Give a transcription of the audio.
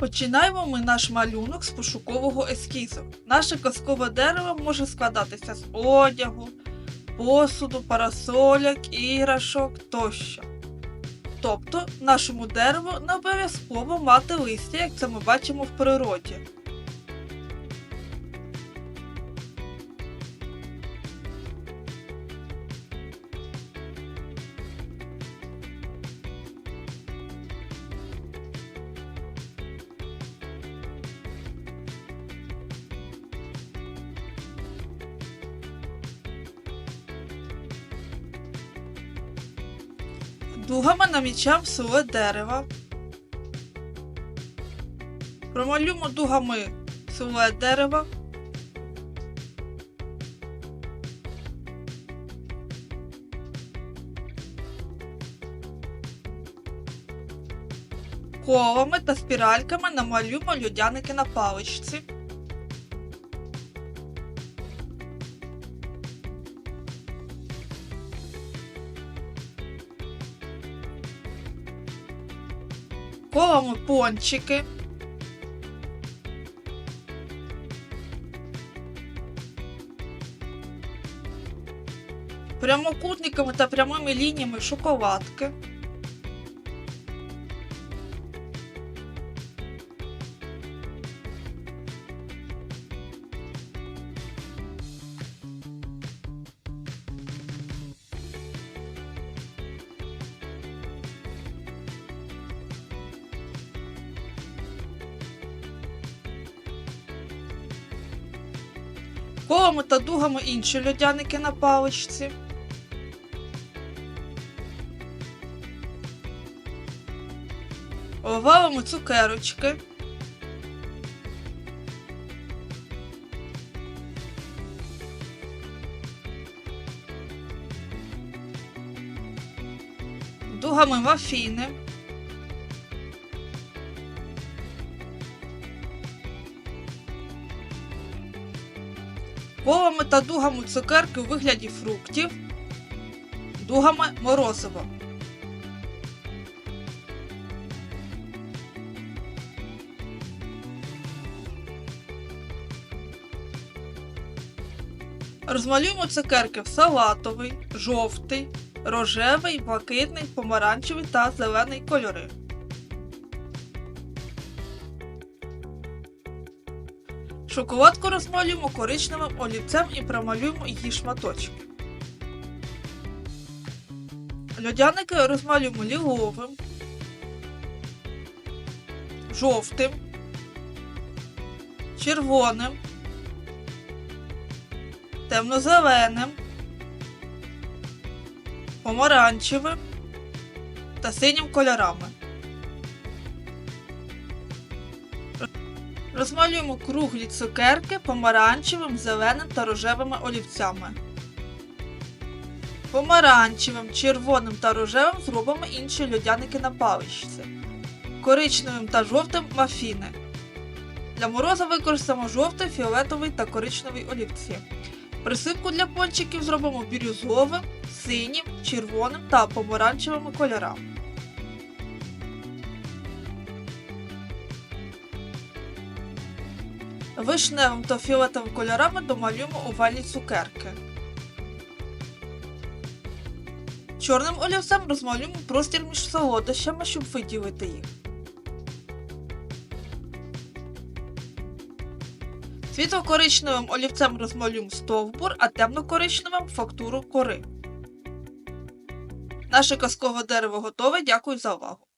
Починаємо ми наш малюнок з пошукового ескізу. Наше казкове дерево може складатися з одягу, посуду, парасоляк, іграшок тощо. Тобто, нашому дереву не обов'язково мати листя, як це ми бачимо в природі. Дугами намічаємо силует дерева. Промалюємо дугами силует дерева. Колами та спіральками намалюємо людяники на паличці. Колами пончики. Прямокутниками та прямими лініями шоколадки. Колами та дугами інші льодяники на паличці. Овалами цукерочки. Дугами мафіни. Колами та дугами цукерки у вигляді фруктів, дугами морозива. Розмалюємо цукерки в салатовий, жовтий, рожевий, блакитний, помаранчевий та зелений кольори. Шоколадку розмалюємо коричневим олівцем і промалюємо її шматочки. Льодяники розмалюємо ліловим, жовтим, червоним, темно-зеленим, помаранчевим та синім кольорами. Розмалюємо круглі цукерки помаранчевим, зеленим та рожевими олівцями. Помаранчевим, червоним та рожевим зробимо інші льодяники на паличці. Коричневим та жовтим мафіни. Для мороза використаємо жовтий, фіолетовий та коричневий олівці. Присипку для пончиків зробимо бірюзовим, синім, червоним та помаранчевими кольорами. Вишневим та фіолетовим кольорами домалюємо овальні цукерки. Чорним олівцем розмалюємо простір між солодощами, щоб виділити їх. Світло-коричневим олівцем розмалюємо стовбур, а темно-коричневим фактуру кори. Наше казкове дерево готове. Дякую за увагу!